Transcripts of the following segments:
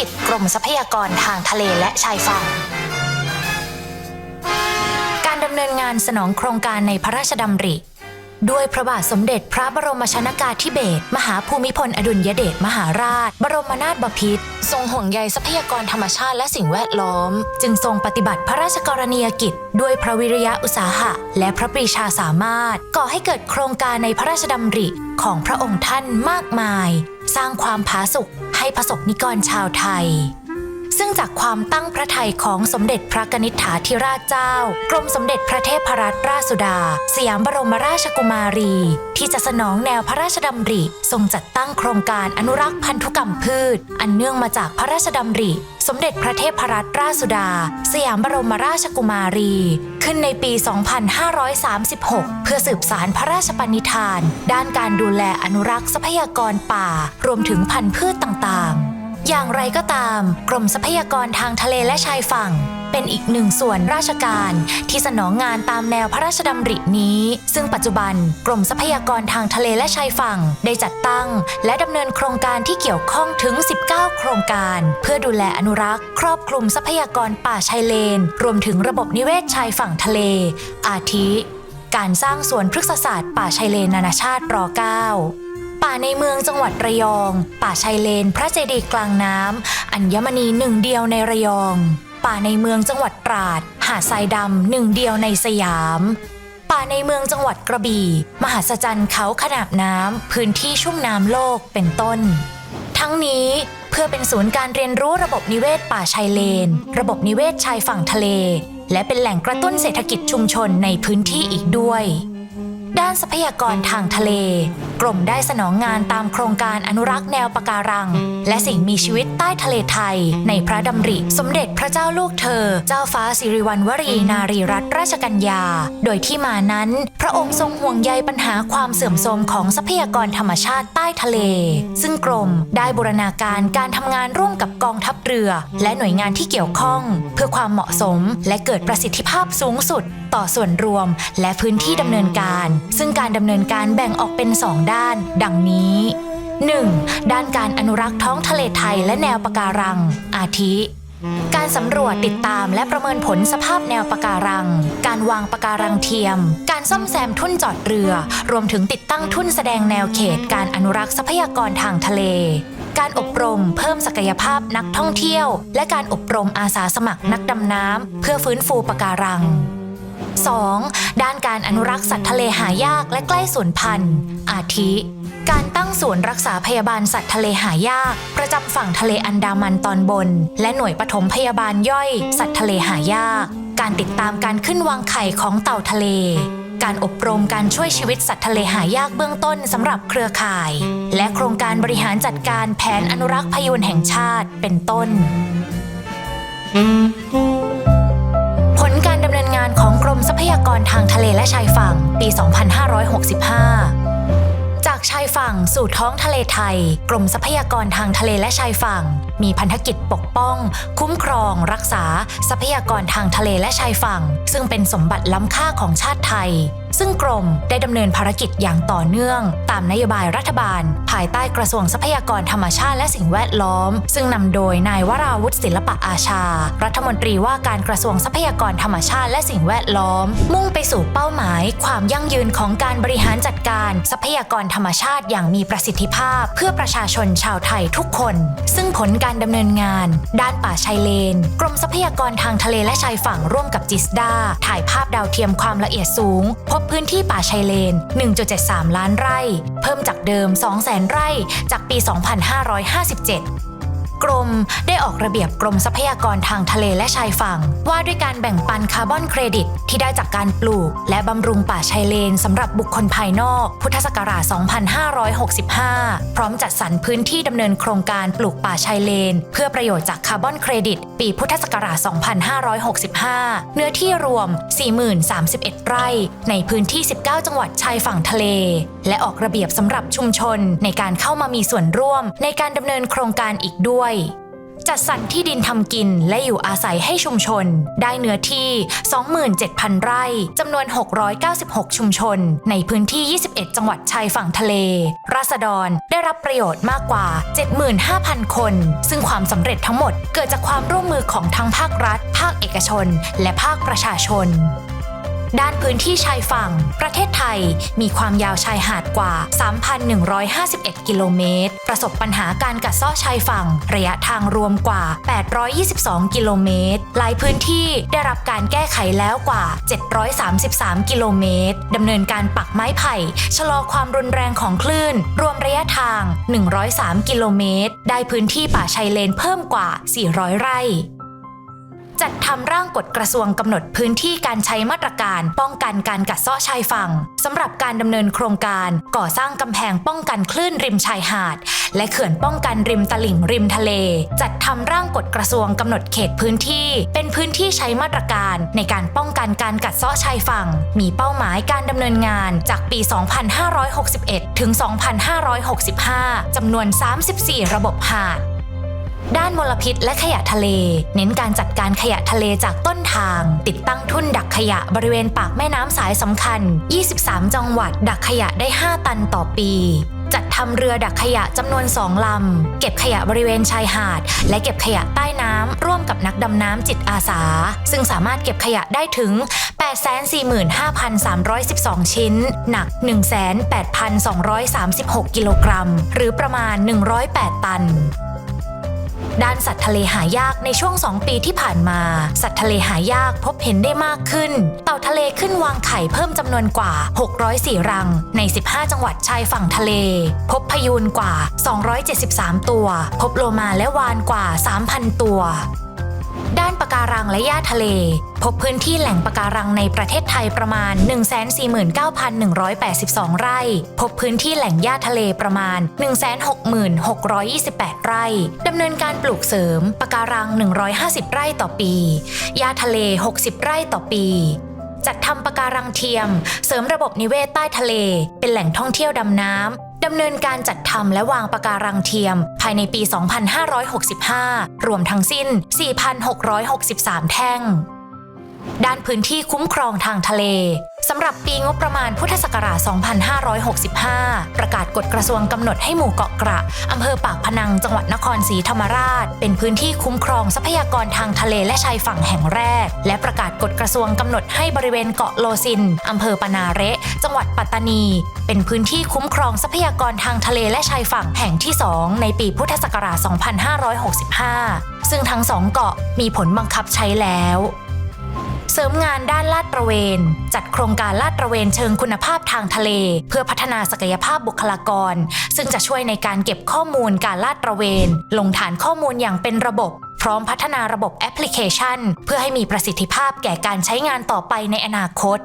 กิจกรมทรัพยากรทางทะเลและชายฝั่ง การดำเนินงานสนองโครงการในพระราชดำริ ด้วยพระบาทสมเด็จพระบรมชนากาธิเบศรมหาภูมิพลอดุลยเดชมหาราช บรมนาถบพิตรทรงห่วงใยทรัพยากรธรรมชาติและสิ่งแวดล้อม จึงทรงปฏิบัติพระราชกรณียกิจ ด้วยพระวิริยะอุตสาหะ และพระปรีชาสามารถ ก่อให้เกิดโครงการในพระราชดำริ ของพระองค์ท่านมากมาย สร้างความผาสุกให้ประสบนิกรชาวไทย ซึ่งจากความตั้งพระทัยของสมเด็จพระกนิษฐาธิราชเจ้า กรมสมเด็จพระเทพรัตนราชสุดา สยามบรมราชกุมารี ที่จะสนองแนวพระราชดำริ ทรงจัดตั้งโครงการอนุรักษ์พันธุกรรมพืช อันเนื่องมาจากพระราชดำริ สมเด็จพระเทพรัตนราชสุดา สยามบรมราชกุมารี ขึ้นในปี 2536 เพื่อสืบสารพระราชปณิธาน ด้านการดูแลอนุรักษ์ทรัพยากรป่า รวมถึงพันธุ์พืชต่างๆ อย่างไรก็ตาม กรมทรัพยากรทางทะเลและชายฝั่ง เป็นอีกหนึ่งส่วนราชการที่สนองงานตามแนวพระราชดำรินี้ ซึ่งปัจจุบันกรมทรัพยากรทางทะเลและชายฝั่ง ได้จัดตั้ง และดำเนินโครงการที่เกี่ยวข้องถึง 19 โครงการ เพื่อดูแลอนุรักษ์ ครอบคลุมทรัพยากรป่าชายเลน รวมถึงระบบนิเวศชายฝั่งทะเล อาทิ การสร้างสวนพฤกษศาสตร์ป่าชายเลนนานาชาติร 9 ป่าในเมืองจังหวัดระยอง ป่าชายเลน พระเจดีย์กลางน้ำ อัญมณีหนึ่งเดียวในระยอง ป่าในเมืองจังหวัดตราด หาดทรายดำหนึ่งเดียวในสยาม ป่าในเมืองจังหวัดกระบี่ มหัศจรรย์เขาขนาบน้ำ พื้นที่ชุ่มน้ำโลกเป็นต้น ทั้งนี้เพื่อเป็นศูนย์การเรียนรู้ระบบนิเวศป่าชายเลน ระบบนิเวศชายฝั่งทะเล และเป็นแหล่งกระตุ้นเศรษฐกิจชุมชนในพื้นที่อีกด้วย ด้านทรัพยากรทางทะเล กรมได้สนองงานตามโครงการอนุรักษ์แนวปะการัง และสิ่งมีชีวิตใต้ทะเลไทย ในพระดำริ สมเด็จพระเจ้าลูกเธอ เจ้าฟ้าสิริวัณวรีนารีรัตนราชกัญญา โดยที่มานั้น พระองค์ทรงห่วงใยปัญหาความเสื่อมโทรมของทรัพยากรธรรมชาติใต้ทะเล ซึ่งกรมได้บูรณาการการทำงานร่วมกับกองทัพเรือ และหน่วยงานที่เกี่ยวข้อง เพื่อความเหมาะสม และเกิดประสิทธิภาพสูงสุด ต่อส่วนรวม และพื้นที่ดำเนินการซึ่งการดำเนินการแบ่งออกเป็น 2 ด้าน ดังนี้ 1. ด้านการอนุรักษ์ท้องทะเลไทยและแนวปะการัง อาทิ การสำรวจติดตามและประเมินผลสภาพแนวปะการัง การวางปะการังเทียม การซ่อมแซมทุ่นจอดเรือ รวมถึงติดตั้งทุ่นแสดงแนวเขตการอนุรักษ์ทรัพยากรทางทะเล การอบรมเพิ่มศักยภาพนักท่องเที่ยว และการอบรมอาสาสมัครนักดำน้ำเพื่อฟื้นฟูปะการัง 2. ด้านการอนุรักษ์สัตว์ทะเลหายากและใกล้สูญพันธุ์ อาทิ การตั้งศูนย์รักษาพยาบาลสัตว์ทะเลหายาก ประจำฝั่งทะเลอันดามันตอนบน และหน่วยปฐมพยาบาลย่อย สัตว์ทะเลหายาก การติดตามการขึ้นวางไข่ของเต่าทะเล การอบรมการช่วยชีวิตสัตว์ทะเลหายากเบื้องต้นสำหรับเครือข่าย และโครงการบริหารจัดการแผนอนุรักษ์พยูนแห่งชาติเป็นต้นผ พยากรทางทะเลและชายฝั่งปี 2565 จากชายฝั่งสู่ท้องทะเลไทย กรมทรัพยากรทางทะเลและชายฝั่ง มีพันธกิจปกป้อง คุ้มครอง รักษา ทรัพยากรทางทะเลและชายฝั่ง ซึ่งเป็นสมบัติล้ำค่าของชาติไทย ซึ่งกรมได้ดำเนินภารกิจอย่างต่อเนื่อง ตามนโยบายรัฐบาล ภายใต้กระทรวงทรัพยากรธรรมชาติและสิ่งแวดล้อม ซึ่งนำโดยนายวราวุฒิศิลปะอาชา รัฐมนตรีว่าการกระทรวงทรัพยากรธรรมชาติและสิ่งแวดล้อม มุ่งไปสู่เป้าหมาย ความยั่งยืนของการบริหารจัดการ ทรัพยากรธรรมชาติอย่างมีประสิทธิภาพ เพื่อประชาชนชาวไทยทุกคน ซึ่งผลการดำเนินงาน ด้านป่าชายเลน กรมทรัพยากรทางทะเลและชายฝั่งร่วมกับจิสดาถ่ายภาพดาวเทียมความละเอียดสูงพบบพื้นที่ป่าชายเลน 1.73 ล้านไร่ เพิ่มจากเดิม 200,000 ไร่จากปี 2557 กรม ได้ออกระเบียบกรมทรัพยากรทางทะเลและชายฝั่ง ว่าด้วยการแบ่งปันคาร์บอนเครดิต ที่ได้จากการปลูก และบำรุงป่าชายเลนสำหรับบุคคลภายนอก พุทธศักราช 2565 พร้อมจัดสรรพื้นที่ดำเนินโครงการปลูกป่าชายเลน เพื่อประโยชน์จากคาร์บอนเครดิต ปีพุทธศักราช 2565 เนื้อที่รวม 40,031 ไร่ ในพื้นที่ 19 จังหวัดชายฝั่งทะเล และออกระเบียบสำหรับชุมชนในการเข้ามามีส่วนร่วมในการดำเนินโครงการอีกด้วยจัดสรรที่ดินทำกินและอยู่อาศัยให้ชุมชน ได้เนื้อที่ 27,000 ไร่จำนวน 696 ชุมชน ในพื้นที่ 21 จังหวัดชายฝั่งทะเล ราษฎรได้รับประโยชน์มากกว่า 75,000 คน ซึ่งความสำเร็จทั้งหมดเกิดจากความร่วมมือของทั้งภาครัฐ ภาคเอกชน และภาคประชาชน ด้านพื้นที่ชายฝั่ง ประเทศไทยมีความยาวชายหาดกว่า 3,151 กิโลเมตร ประสบปัญหาการกัดเซาะชายฝั่ง ระยะทางรวมกว่า 822 กิโลเมตร หลายพื้นที่ได้รับการแก้ไขแล้วกว่า 733 กิโลเมตรดำเนินการปักไม้ไผ่ ชะลอความรุนแรงของคลื่น รวมระยะทาง 103 กิโลเมตร ได้พื้นที่ป่าชายเลนเพิ่มกว่า 400 ไร่ จัดทำร่างกฎกระทรวงกำหนดพื้นที่การใช้มาตรการป้องกันการกัดเซาะชายฝั่งสำหรับการดำเนินโครงการก่อสร้างกำแพงป้องกันคลื่นริมชายหาด และเขื่อนป้องกันริมตลิ่งริมทะเล จัดทำร่างกฎกระทรวงกำหนดเขตพื้นที่ เป็นพื้นที่ใช้มาตรการในการป้องกันการกัดเซาะชายฝั่ง มีเป้าหมายการดำเนินงานจากปี 2561 ถึง 2565 จำนวน 34 ระบบหาด ด้านมลพิษและขยะทะเล เน้นการจัดการขยะทะเลจากต้นทาง ติดตั้งทุ่นดักขยะบริเวณปากแม่น้ำสายสำคัญ 23 จังหวัด ดักขยะได้ 5 ตันต่อปี จัดทำเรือดักขยะจำนวน2ลำ เก็บขยะบริเวณชายหาด และเก็บขยะใต้น้ำร่วมกับนักดำน้ำจิตอาสา ซึ่งสามารถเก็บขยะได้ถึง 845,312 ชิ้น หนัก 1,8,236 กิโลกรัม หรือประมาณ 108 ตัน ด้านสัตว์ทะเลหายากในช่วง 2 ปีที่ผ่านมา สัตว์ทะเลหายากพบเห็นได้มากขึ้น เต่าทะเลขึ้นวางไข่เพิ่มจำนวนกว่า 604 รัง ใน 15 จังหวัดชายฝั่งทะเล พบพยูนกว่า 273 ตัว พบโลมาและวานกว่า 3,000 ตัว ด้านปะการังและหญ้าทะเล พบพื้นที่แหล่งปะการังในประเทศไทยประมาณ 149,182 ไร่ พบพื้นที่แหล่งหญ้าทะเลประมาณ 166,628 ไร่ดำเนินการปลูกเสริมปะการัง 150 ไร่ต่อปีหญ้าทะเล 60 ไร่ต่อปีจัดทำปะการังเทียม เสริมระบบนิเวศใต้ทะเล เป็นแหล่งท่องเที่ยวดำน้ำ ดำเนินการจัดทำและวางปะการังเทียม ภายในปี 2565 รวมทั้งสิ้น 4,663 แท่ง ด้านพื้นที่คุ้มครองทางทะเล สำหรับปีงบประมาณพุทธศักราช 2565 ประกาศกฎกระทรวงกำหนดให้หมู่เกาะกระอำเภอปากพนังจังหวัดนครศรีธรรมราช เป็นพื้นที่คุ้มครองทรัพยากรทางทะเลและชายฝั่งแห่งแรก และประกาศกฎกระทรวงกำหนดให้บริเวณเกาะโลซินอำเภอปนาเระ จังหวัดปัตตานี เป็นพื้นที่คุ้มครองทรัพยากรทางทะเลและชายฝั่งแห่งที่ 2 ในปีพุทธศักราช 2565 ซึ่งทั้งสองเกาะมีผลบังคับใช้แล้ว เสริมงานด้านลาดตระเวน จัดโครงการลาดตระเวนเชิงคุณภาพทางทะเล เพื่อพัฒนาศักยภาพบุคลากร ซึ่งจะช่วยในการเก็บข้อมูลการลาดตระเวน ลงฐานข้อมูลอย่างเป็นระบบ พร้อมพัฒนาระบบแอปพลิเคชัน เพื่อให้มีประสิทธิภาพแก่การใช้งานต่อไปในอนาคต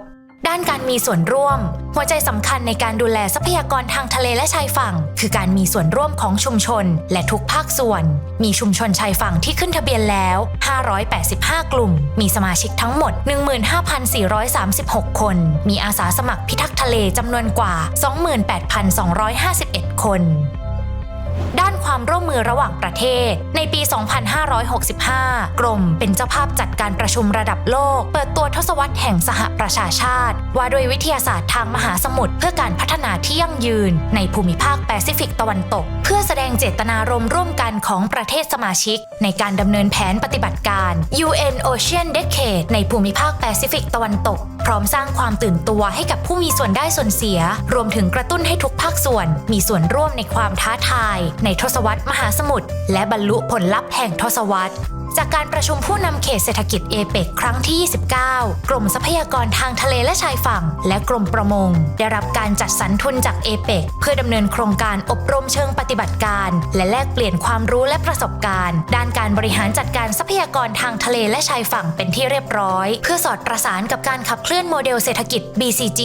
ด้านการมีส่วนร่วม หัวใจสำคัญในการดูแลทรัพยากรทางทะเลและชายฝั่ง คือการมีส่วนร่วมของชุมชน และทุกภาคส่วน มีชุมชนชายฝั่งที่ขึ้นทะเบียนแล้ว 585 กลุ่ม มีสมาชิกทั้งหมด 15,436 คน มีอาสาสมัครพิทักษ์ทะเลจำนวนกว่า 28,251 คน ด้านความร่วมมือระหว่างประเทศ ในปี 2565 กรมเป็นเจ้าภาพจัดการประชุมระดับโลก เปิดตัวทศวรรษแห่งสหประชาชาติ ว่าด้วยวิทยาศาสตร์ทางมหาสมุทรเพื่อการพัฒนาที่ยั่งยืน ในภูมิภาคแปซิฟิกตะวันตก เพื่อแสดงเจตนารมณ์ร่วมกันของประเทศสมาชิก ในการดำเนินแผนปฏิบัติการ UN Ocean Decade ในภูมิภาคแปซิฟิกตะวันตก พร้อมสร้างความตื่นตัวให้กับผู้มีส่วนได้ส่วนเสีย รวมถึงกระตุ้นให้ทุกภาคส่วน มีส่วนร่วมในความท้าทาย ในทศวรรษมหาสมุทรและบรรลุผลลัพธ์แห่งทศวรรษ จากการประชุมผู้นำเขตเศรษฐกิจเอเปกครั้งที่ 29 กรมทรัพยากรทางทะเลและชายฝั่ง และกรมประมง ได้รับการจัดสรรทุนจากเอเปกเพื่อดำเนินโครงการอบรมเชิงปฏิบัติการ และแลกเปลี่ยนความรู้และประสบการณ์ ด้านการบริหารจัดการทรัพยากรทางทะเลและชายฝั่งเป็นที่เรียบร้อย เพื่อสอดประสานกับการขับเคลื่อนโมเดลเศรษฐกิจ BCG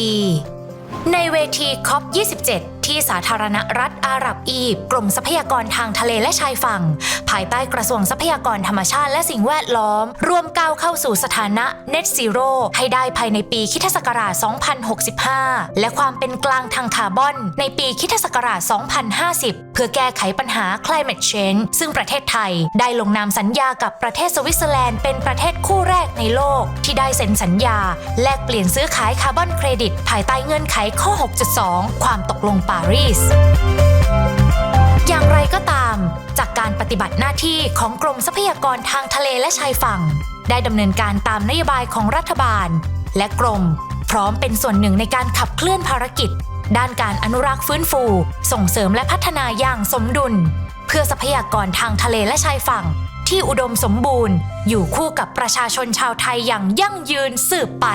ในเวที COP27 ที่สาธารณรัฐอาหรับอียิปต์กรมทรัพยากรทางทะเลและชายฝั่ง ภายใต้กระทรวงทรัพยากรธรรมชาติและสิ่งแวดล้อม ร่วมก้าวเข้าสู่สถานะ Net Zero ให้ได้ภายในปีคริสตศักราช 2065 และความเป็นกลางทางคาร์บอน ในปีคริสตศักราช 2050 พื่อแก้ไขปัญหา climate change ซึ่งประเทศไทย ได้ลงนามสัญญากับประเทศสวิตเซอร์แลนด์เป็นประเทศคู่แรกในโลก ที่ได้เซ็นสัญญา แลกเปลี่ยนซื้อขายคาร์บอนเครดิต ภายใต้เงื่อนไขข้อ 6.2 ความตกลงปารีสอย่างไรก็ตาม จากการปฏิบัติหน้าที่ของกรมทรัพยากรทางทะเลและชายฝั่ง ได้ดำเนินการตามนโยบายของรัฐบาล และกรม พร้อมเป็นส่วนหนึ่งในการขับเคลื่อนภารกิจ ด้านการอนุรักษ์ฟื้นฟู ส่งเสริมและพัฒนาอย่างสมดุล เพื่อทรัพยากรทางทะเลและชายฝั่ง ที่อุดมสมบูรณ์ อยู่คู่กับประชาชนชาวไทยอย่างยั่งยืนสืบไป